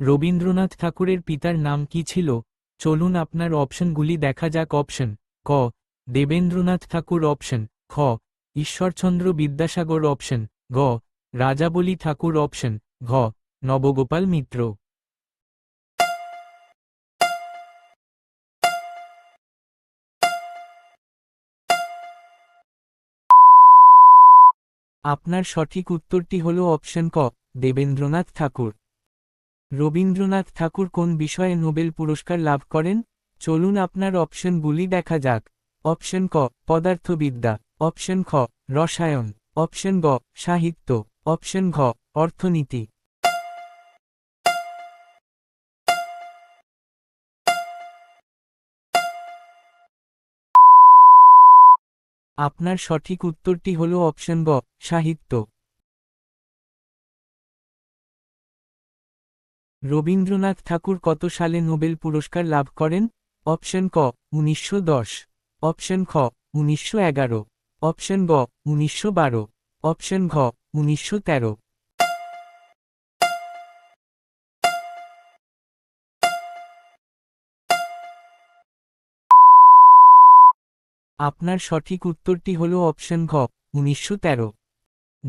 রবীন্দ্রনাথ ঠাকুরের পিতার নাম কি ছিল? চলুন আপনার অপশনগুলি দেখা যাক। অপশন ক, দেবেন্দ্রনাথ ঠাকুর। অপশন খ, ঈশ্বরচন্দ্র বিদ্যাসাগর। অপশন গ, রাজাবলী ঠাকুর। অপশন ঘ, নবগোপাল মিত্র। আপনার সঠিক উত্তরটি হল অপশন ক, দেবেন্দ্রনাথ ঠাকুর। রবীন্দ্রনাথ ঠাকুর কোন বিষয়ে নোবেল পুরস্কার লাভ করেন? চলুন আপনার অপশনগুলি দেখা যাক। অপশন ক, পদার্থবিদ্যা। অপশন খ, রসায়ন। অপশন গ, সাহিত্য। অপশন ঘ, অর্থনীতি। আপনার সঠিক উত্তরটি হল অপশন গ, সাহিত্য। রবীন্দ্রনাথ ঠাকুর কত সালে নোবেল পুরস্কার লাভ করেন? অপশন ক, উনিশশো দশ। অপশন খ, উনিশশো এগারো। অপশন গ, উনিশশো বারো। অপশন ঘ, উনিশশো তেরো। আপনার সঠিক উত্তরটি হল অপশন ঘ, উনিশশো তেরো।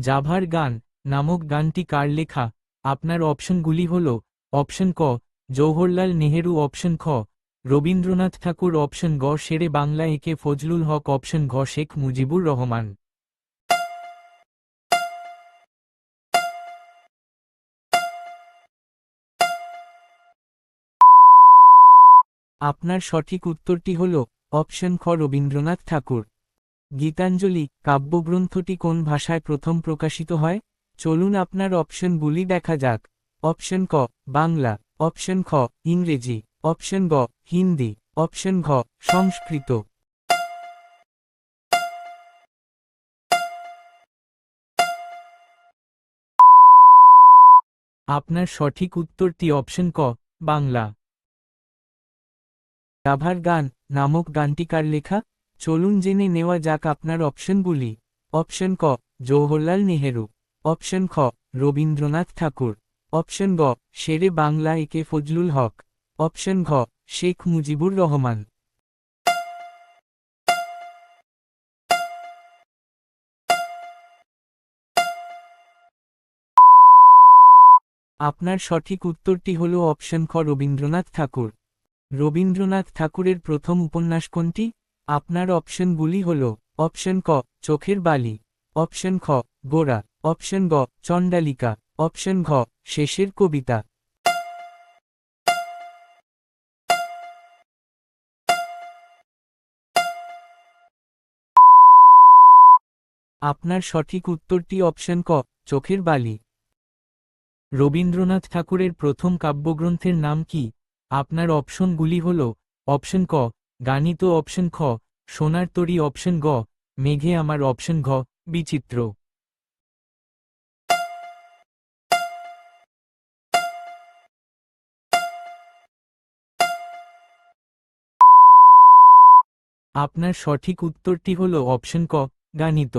জাভার গান, নামক গানটি কার লেখা? আপনার অপশনগুলি হল অপশন ক, জওহরলাল নেহেরু অপশন খ, রবীন্দ্রনাথ ঠাকুর অপশন গ, শেরে বাংলা একে ফজলুল হক অপশন ঘ শেখ মুজিবুর রহমান। আপনার সঠিক উত্তরটি হল, অপশন খ, রবীন্দ্রনাথ ঠাকুর। গীতাঞ্জলি, কাব্যগ্রন্থটি কোন ভাষায় প্রথম প্রকাশিত হয়? চলুন আপনার অপশনগুলি দেখা যাক। অপশন ক, বাংলা। অপশন খ, ইংরেজি। অপশন গ, হিন্দি। অপশন ঘ, সংস্কৃত। আপনার সঠিক উত্তরটি অপশন ক, বাংলা। রাভার গান নামক গানটি কার লেখা। চলুন জেনে নেওয়া যাক আপনার অপশনগুলি। অপশন ক, জওহরলাল নেহেরু। অপশন খ, রবীন্দ্রনাথ ঠাকুর। অপশন গ, শেরে বাংলা একে ফজলুল হক। অপশন ঘ, শেখ মুজিবুর রহমান। আপনার সঠিক উত্তরটি হল অপশন খ, রবীন্দ্রনাথ ঠাকুর। রবীন্দ্রনাথ ঠাকুরের প্রথম উপন্যাস কোনটি? আপনার অপশনগুলি হল, অপশন ক, চোখের বালি। অপশন খ গোরা অপশন গ, চণ্ডালিকা। অপশন ঘ, শেষের কবিতা। আপনার সঠিক উত্তরটি অপশন ক, চোখের বালি। রবীন্দ্রনাথ ঠাকুরের প্রথম কাব্যগ্রন্থের নাম কি? আপনার অপশনগুলি হল, অপশন ক, গাণিত অপশন খ, সোনার তরী অপশন গ, মেঘে আমার অপশন ঘ, বিচিত্র। আপনার সঠিক উত্তরটি হল অপশন ক গাণিত।